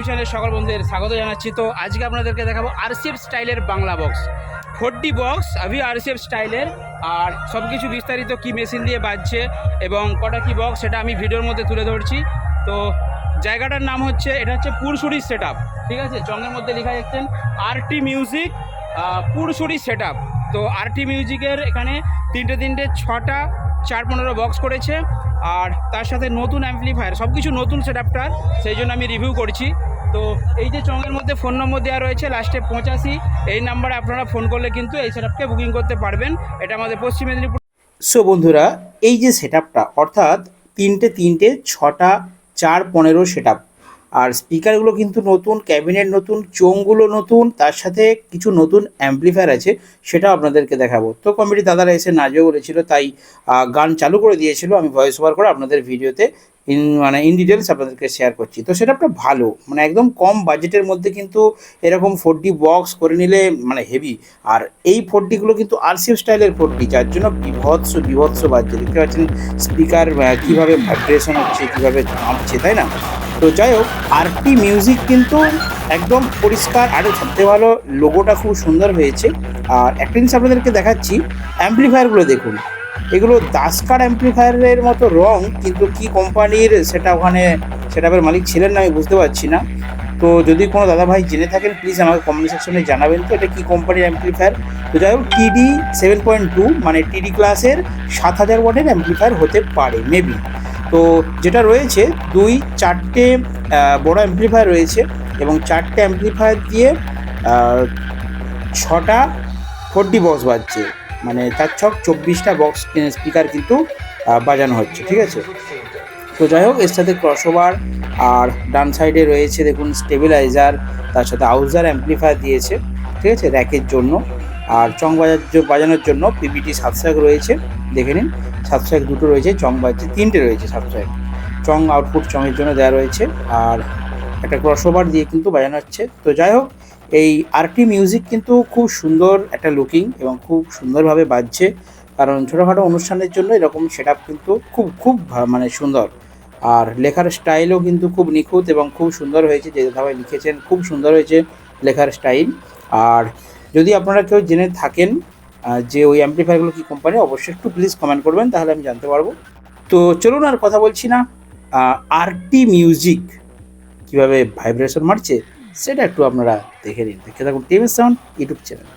YouTube চ্যানেলের সকল বন্ধুদের স্বাগত জানাচ্ছি। তো আজকে আপনাদেরকে দেখাবো আরসিএফ স্টাইলের বাংলা বক্স ফোরটি বক্স আভি আরসিএফ স্টাইলের। আর সব কিছু বিস্তারিত কি মেশিন দিয়ে বাজছে এবং কটা কি বক্স সেটা আমি ভিডিওর মধ্যে তুলে ধরছি। তো জায়গাটার নাম হচ্ছে, এটা হচ্ছে পুরসুরি সেট ঠিক আছে? জঙ্গের মধ্যে লেখা দেখছেন আরটি মিউজিক পুরসুরি সেট তো আরটি মিউজিকের এখানে তিনটে তিনটে ছটা চার পনেরো বক্স করেছে। আর তার সাথে নতুন অ্যাম্পলিফায়ার সব কিছু নতুন সেট সেই জন্য আমি রিভিউ করছি। তো এই যে চঙের মধ্যে ফোন নম্বর দেওয়া রয়েছে লাস্টে পঁচাশি। এই নাম্বারে আপনারা ফোন করলে কিন্তু এই সেটআপকে বুকিং করতে পারবেন। এটা আমাদের পশ্চিম মেদিনীপুর সো বন্ধুরা, এই যে সেট অর্থাৎ তিনটে তিনটে ছটা চার পনেরো সেট আর স্পিকারগুলো কিন্তু নতুন, ক্যাবিনেট নতুন, চোঙগুলো নতুন, তার সাথে কিছু নতুন অ্যাম্পলিফায়ার আছে সেটা আপনাদেরকে দেখাবো। তো কমিটি দাদারা এসে নাচও করেছিল তাই গান চালু করে দিয়েছিল, আমি ভয়েস ওভার করে আপনাদের ভিডিওতে ইন মানে ইন ডিটেলস আপনাদেরকে শেয়ার করছি। তো সেটা একটা ভালো মানে একদম কম বাজেটের মধ্যে কিন্তু এরকম ফোরটি বক্স করে নিলে মানে হেভি আর এই ফোরটিগুলো কিন্তু আরসিএফ স্টাইলের ফোরটি যার জন্য বিভৎস বিভৎস বাজছে দেখতে পাচ্ছেন স্পিকার কীভাবে ভাইব্রেশন হচ্ছে, কীভাবে কাঁপছে তাই না? তো যাই হোক আরটি মিউজিক কিন্তু একদম পরিষ্কার, আর সবথেকে ভালো লোগোটা খুব সুন্দর হয়েছে। আর একটা জিনিস আপনাদেরকে দেখাচ্ছি অ্যাম্পলিফায়ারগুলো দেখুন। এগুলো দাসকার অ্যাম্পলিফায়ারের মতো রং, কিন্তু কি কোম্পানির সেটা ওখানে সেটাপের মালিক ছিলেন না, আমি বুঝতে পারছি না। তো যদি কোনো দাদা ভাই জেনে থাকেন প্লিজ আমাকে কমেন্ট সেকশনে জানাবেন তো, এটা কী কোম্পানির অ্যাম্পলিফায়ার তো যাই হোক টিডি সেভেন পয়েন্ট টু মানে টিডি ক্লাসের সাত হাজার ওয়াটের অ্যাম্পলিফায়ার হতে পারে মেবি তো যেটা রয়েছে, দুই চারটে বড় অ্যাম্পলিফায়ার রয়েছে এবং চারটে অ্যাম্পলিফায়ার দিয়ে ছটা ফোরটি বক্স বাজছে। মানে তার ছক চব্বিশটা বক্স স্পিকার কিন্তু বাজানো হচ্ছে, ঠিক আছে? তো যাই হোক, এর সাথে ক্রসওভার আর ডান সাইডে রয়েছে, দেখুন স্টেবিলাইজার তার সাথে আউজার অ্যাম্পলিফায়ার দিয়েছে, ঠিক আছে? র্যাকের জন্য। আর চং বাজার, বাজানোর জন্য সাতশো এক রয়েছে। দেখে নিন। সাতশো এক দুটো রয়েছে, চং বাজছে, তিনটে রয়েছে সাতশো এক চং আউটপুট চঙের জন্য দেওয়া রয়েছে, আর একটা ক্রসওভার দিয়ে কিন্তু বাজানো হচ্ছে। তো যাই হোক, এই আরটি মিউজিক কিন্তু খুব সুন্দর একটা লুকিং এবং খুব সুন্দরভাবে বাজছে। কারণ ছোটোখাটো অনুষ্ঠানের জন্য এরকম সেট কিন্তু খুব খুব মানে সুন্দর। আর লেখার স্টাইলও কিন্তু খুব নিখুঁত এবং খুব সুন্দর হয়েছে। যে দাদাভাই লিখেছেন, খুব সুন্দর হয়েছে লেখার স্টাইল আর যদি আপনারা কেউ জেনে থাকেন যে ওই অ্যাম্পলিফায়ারগুলো কী কোম্পানি অবশ্যই একটু প্লিজ কমেন্ট করবেন, তাহলে আমি জানতে পারব। তো চলুন আর কথা বলছি না। আরটি মিউজিক কীভাবে ভাইব্রেশন মারছে, সেটা একটু আপনারা দেখে নিন। দেখে থাকুন TV sound YouTube channel